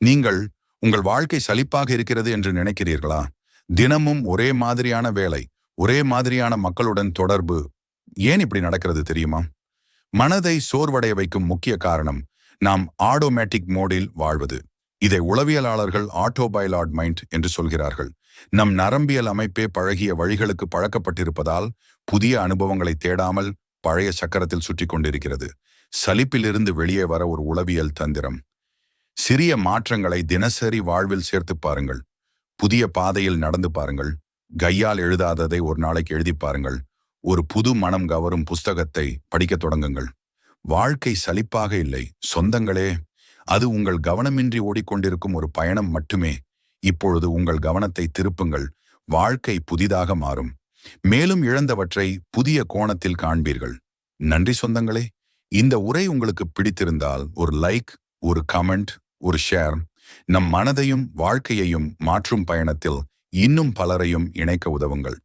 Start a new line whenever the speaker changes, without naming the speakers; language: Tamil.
நீங்கள் உங்கள் வாழ்க்கை சலிப்பாக இருக்கிறது என்று நினைக்கிறீர்களா? தினமும் ஒரே மாதிரியான வேலை ஒரே மாதிரியான மக்களுடன் தொடர்பு ஏன் இப்படி நடக்கிறது தெரியுமா? மனதை சோர்வடைய வைக்கும் முக்கிய காரணம் நாம் ஆட்டோமேட்டிக் மோடில் வாழ்வது. இதை உளவியலாளர்கள் ஆட்டோபைலாட் மைண்ட் என்று சொல்கிறார்கள். நம் நரம்பியல் அமைப்பே பழகிய வழிகளுக்கு பழக்கப்பட்டிருப்பதால் புதிய அனுபவங்களை தேடாமல் பழைய சக்கரத்தில் சுற்றி கொண்டிருக்கிறது. சலிப்பிலிருந்து வெளியே வர ஒரு உளவியல் தந்திரம். சிறிய மாற்றங்களை தினசரி வாழ்வில் சேர்த்து பாருங்கள். புதிய பாதையில் நடந்து பாருங்கள். கையால் எழுதாததை ஒரு நாளைக்கு எழுதி பாருங்கள். ஒரு புது மனம் கவரும் புஸ்தகத்தை படிக்க தொடங்குங்கள். வாழ்க்கை சலிப்பாக இல்லை. சொந்தங்களே அது உங்கள் கவனமின்றி ஓடிக்கொண்டிருக்கும் ஒரு பயணம் மட்டுமே. இப்பொழுது உங்கள் கவனத்தை திருப்புங்கள். வாழ்க்கை புதிதாக மாறும். மேலும் இழந்தவற்றை புதிய கோணத்தில் காண்பீர்கள். நன்றி சொந்தங்களே. இந்த உரை உங்களுக்கு பிடித்திருந்தால் ஒரு லைக் ஒரு கமெண்ட் ஒரு ஷேர் நம் மனதையும் வாழ்க்கையையும் மாற்றும் பயணத்தில் இன்னும் பலரையும் இணைக்க உதவுங்கள்.